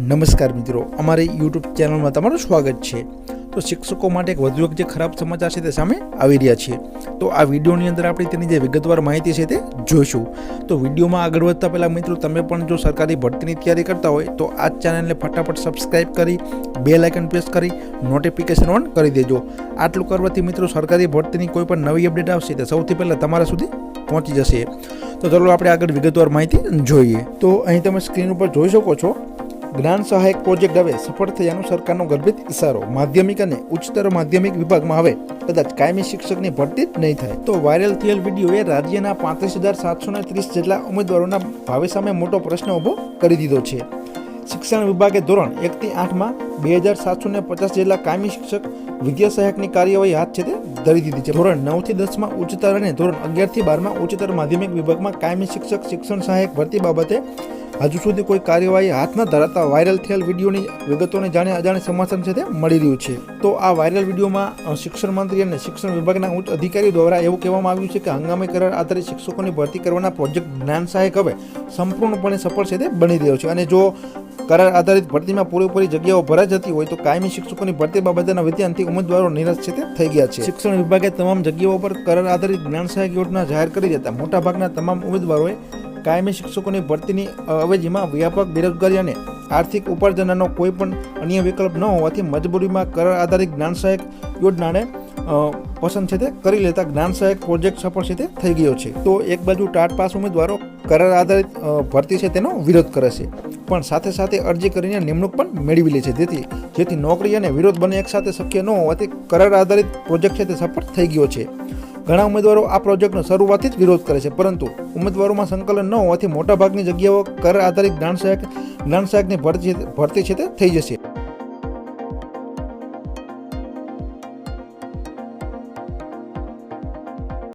નમસ્કાર મિત્રો, અમારી યુટ્યુબ ચેનલમાં તમારું સ્વાગત છે. તો શિક્ષકો માટે એક વધુ એક જે ખરાબ સમાચાર છે તે સામે આવી રહ્યા છે. તો આ વિડીયોની અંદર આપણે તેની જે વિગતવાર માહિતી છે તે જોઈશું. તો વિડીયોમાં આગળ વધતા પહેલાં મિત્રો, તમે પણ જો સરકારી ભરતીની તૈયારી કરતા હોય, તો આ ચેનલને ફટાફટ સબસ્ક્રાઇબ કરી બે લાઇકન પ્રેસ કરી નોટિફિકેશન ઓન કરી દેજો. આટલું કરવાથી મિત્રો, સરકારી ભરતીની કોઈ પણ નવી અપડેટ આવશે તે સૌથી પહેલાં તમારા સુધી પહોંચી જશે. તો ચાલો આપણે આગળ વિગતવાર માહિતી જોઈએ. તો અહીં તમે સ્ક્રીન ઉપર જોઈ શકો છો જ્ઞાન સહાયક પ્રોજેક્ટ હવે સફળ થયાનો સરકારનો ગર્ભિત ઇશારો માધ્યમિક અને ઉચ્ચતર માધ્યમિક વિભાગમાં હવે કદાચ કાયમી શિક્ષકની ભરતી જ નહીં થાય. તો વાયરલ થયેલ વિડીયોએ રાજ્યના પાંત્રીસ હજાર સાતસો ત્રીસ જેટલા ઉમેદવારોના ભાવે સામે મોટો પ્રશ્ન ઊભો કરી દીધો છે. શિક્ષણ વિભાગે ધોરણ એકથી આઠમાં બે હજાર સાતસો ને પચાસ જેટલા કાયમી શિક્ષક વિદ્યા સહાયકની કાર્યવાહી હાથ છે તે ધરી દીધી છે. ધોરણ નવથી દસમાં ઉચ્ચતર અને ધોરણ અગિયારથી બારમાં ઉચ્ચતર માધ્યમિક વિભાગમાં કાયમી શિક્ષક, શિક્ષણ સહાયક ભરતી બાબતે હજુ સુધી કોઈ કાર્યવાહી હાથ ન ધરાતા વાયરલ થયેલ વિડીયોની વિગતોને જાણે અજાણે સમાચાર છે તે મળી રહ્યું છે. તો આ વાયરલ વિડીયોમાં શિક્ષણ મંત્રી અને શિક્ષણ વિભાગના ઉચ્ચ અધિકારીઓ દ્વારા એવું કહેવામાં આવ્યું છે કે હંગામી કરાર આધારિત શિક્ષકોની ભરતી કરવાના પ્રોજેક્ટ જ્ઞાન સહાયક હવે સંપૂર્ણપણે સફળ છે તે બની રહ્યો છે. અને જો કરાર આધારિત ભરતીમાં પૂરેપૂરી જગ્યાઓ ભરાઈ જતી હોય તો કાયમી શિક્ષકોની ભરતી બાબતના વિદ્યાર્થી ઉમેદવારો નિરાશ છે તે થઈ ગયા છે. શિક્ષણ વિભાગે તમામ જગ્યાઓ પર કરાર આધારિત જ્ઞાન સહાયક યોજના જાહેર કરી દેતા મોટાભાગના તમામ ઉમેદવારોએ કાયમી શિક્ષકોની ભરતીની અવેજીમાં વ્યાપક બેરોજગારી અને આર્થિક ઉપાર્જનનો કોઈ પણ અન્ય વિકલ્પ ન હોવાથી મજબૂરીમાં કરાર આધારિત જ્ઞાન સહાયક યોજનાને પસંદ છે તે કરી લેતા જ્ઞાન સહાયક પ્રોજેક્ટ સફળ છે તે થઈ ગયો છે. તો એક બાજુ ટાટ પાસ ઉમેદવારો કરાર આધારિત ભરતી છે તેનો વિરોધ કરે છે. પણ સાથે સાથે અરજી કરીને નિમણૂક પણ મેળવી લે છે. જેથી જેથી નોકરી અને વિરોધ બંને એકસાથે શક્ય ન હોવાથી કરાર આધારિત પ્રોજેક્ટ છે તે સફળ થઈ ગયો છે. ઘણા ઉમેદવારો આ પ્રોજેક્ટનો શરૂઆતથી જ વિરોધ કરે છે. પરંતુ ઉમેદવારોમાં સંકલન ન હોવાથી મોટાભાગની જગ્યાઓ કર આધારિત જ્ઞાન સહાયક, જ્ઞાન સહાયકની ભરતી ભરતી છે તે થઈ જશે.